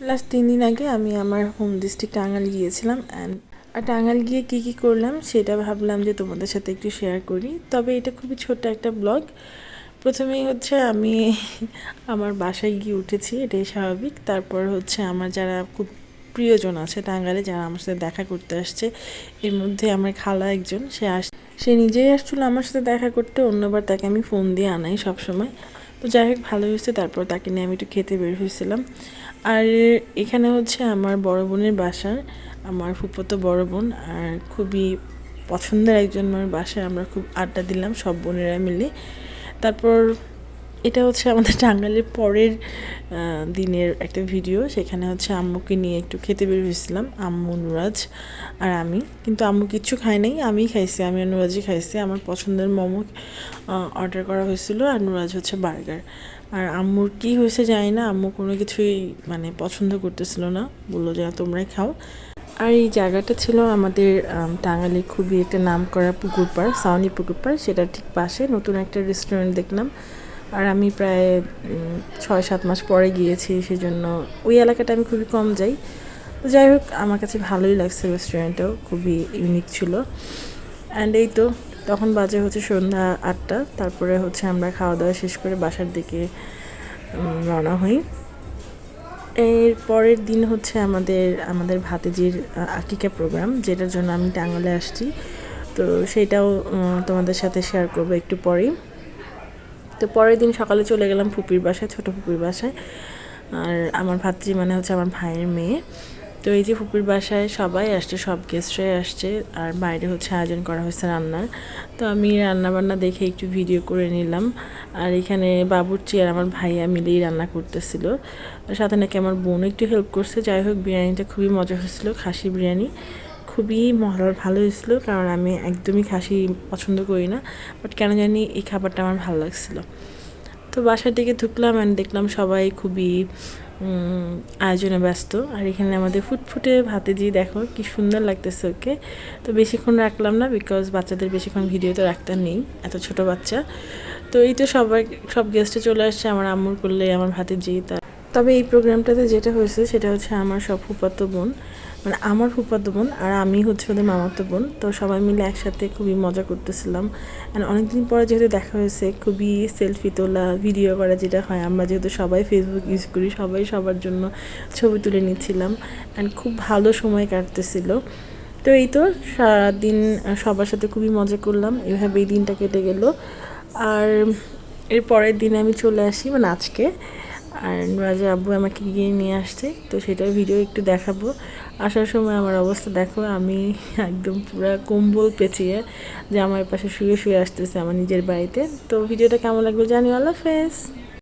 Last তিন দিন আগে আমি আমার হোম ডিস্ট্রিক্ট টাঙ্গাল গিয়েছিলাম অ্যান্ড আর টাঙ্গাল গিয়ে কী কী করলাম সেটা ভাবলাম যে তোমাদের সাথে একটু শেয়ার করি। তবে এটা খুবই ছোট্ট একটা ব্লগ প্রথমেই হচ্ছে আমি আমার বাসায় গিয়ে উঠেছি, এটাই স্বাভাবিক। তারপর হচ্ছে আমার যারা খুব প্রিয়জন আছে টাঙ্গালে যারা আমার সাথে দেখা করতে আসছে, এর মধ্যে আমার খালা একজন, সে আস, সে নিজেই আসছিল আমার সাথে দেখা করতে, অন্যবার তাকে আমি ফোন দিয়ে আনাই সবসময়। তো যাই হোক ভালো হয়েছে। তারপর তাকে নিয়ে আমি একটু খেতে বের হয়েছিলাম। আর এখানে হচ্ছে আমার বড় বোনের বাসার আমার ফুপতো বড় বোন। আর খুবই পছন্দের একজন আমার বাসায়। আমরা খুব আড্ডা দিলাম, সব বোনেরা মিলে। তারপর এটা হচ্ছে আমাদের টাঙ্গালের পরের দিনের একটা ভিডিও। সেখানে হচ্ছে আম্মুকে নিয়ে একটু খেতে বের হয়েছিলাম, আম্মু, নুরাজ আর আমি। কিন্তু আম্মু কিচ্ছু খাই নাই, আমি খাইছি, আমি নুরাজই খাইছি। আমার পছন্দের মোমো অর্ডার করা হয়েছিল আর নুরাজ হচ্ছে বার্গার। আর আম্মুর কী হয়েছে জানি না, আম্মু কোনো কিছুই মানে পছন্দ করতেছিল না। বলল যে তোমরাই খাও। আর এই জায়গাটা ছিল আমাদের টাঙ্গালে খুবই একটা নাম করা পুকুর পাড়, সাউনি পুকুর পাড়। সেটা ঠিক পাশে নতুন একটা রেস্টুরেন্ট দেখলাম। আর আমি প্রায় ছয়, সাত মাস পরে গিয়েছি, সেজন্য ওই এলাকাটা আমি খুবই কম যাই। তো যাই হোক, আমার কাছে ভালোই লাগছে রেস্টুরেন্টটাও, খুবই ইউনিক ছিল। অ্যান্ড এই তো, তখন বাজে হচ্ছে সন্ধ্যা আটটা, তারপরে হচ্ছে আমরা খাওয়া দাওয়া শেষ করে বাসার দিকে রওনা হই। এর পরের দিন হচ্ছে আমাদের আমাদের ভাতেজির আকিকা প্রোগ্রাম যেটার জন্য আমি টাঙ্গালে আসছি। তো সেটাও তোমাদের সাথে শেয়ার করব একটু পরেই। তো পরের দিন সকালে চলে গেলাম ফুপির বাসায়, ছোটো ফুপির বাসায়। আর আমার ভাতৃ মানে হচ্ছে আমার ভাইয়ের মেয়ে। তো এই যে ফুপির বাসায় সবাই আসছে, সব গেস্টরাই আসছে। আর বাইরে হচ্ছে আয়োজন করা হয়েছে রান্নার। তো আমি রান্না বান্না দেখে একটু ভিডিও করে নিলাম। আর এখানে বাবুর্চি আর আমার ভাইয়া মিলেই রান্না করতেছিল। সাথে নাকি আমার বোন একটু হেল্প করছে। যাই হোক, বিরিয়ানিটা খুবই মজা হয়েছিল খাসি বিরিয়ানি। খুবই মহলার ভালো হয়েছিলো, কারণ আমি একদমই খাসি পছন্দ করি না বাট কেন জানি এই খাবারটা আমার ভালো লাগছিল। তো বাসার দিকে ঢুকলাম অ্যান্ড দেখলাম সবাই খুবই আয়োজনে ব্যস্ত, আর এখানে আমাদের ফুটফুটে ভাতে দিয়ে দেখো কি সুন্দর লাগতেছে ওকে। তো বেশিক্ষণ রাখলাম না বিকজ বাচ্চাদের বেশিক্ষণ ভিডিও তো রাখতে নেই, এত ছোট বাচ্চা। তো এই তো সবাই, সব গেস্টে চলে আসছে, আমার আম্মুর করলে আমার ভাতে যেই তার তবে এই প্রোগ্রামটাতে যেটা হয়েছে সেটা হচ্ছে আমার সব ফুপাতো বোন মানে আমার ফুপাতো বোন আর আমি হচ্ছে ওদের মামাতো বোন। তো সবাই মিলে একসাথে খুবই মজা করতেছিলাম। অ্যান্ড অনেকদিন পরে যেহেতু দেখা হয়েছে, খুবই সেলফি তোলা ভিডিও করা যেটা হয়, আমরা যেহেতু সবাই ফেসবুক ইউজ করি, সবাই সবার জন্য ছবি তুলে নিচ্ছিলাম। অ্যান্ড খুব ভালো সময় কাটতেছিল। তো এই তো সারাদিন সবার সাথে খুবই মজা করলাম। এভাবে এই দিনটা কেটে গেল। আর এর পরের দিনে আমি চলে আসি মানে আজকে। আর রাজা আব্বু আমাকে গিয়ে নিয়ে আসছে, তো সেটার ভিডিও একটু দেখাবো। আসার সময় আমার অবস্থা দেখো, আমি একদম পুরো কম্বল পেঁচিয়ে যে আমার পাশে শুয়ে শুয়ে আসতেছে আমার নিজের বাড়িতে। তো ভিডিওটা কেমন লাগবে জানি আল্লাহ ফেস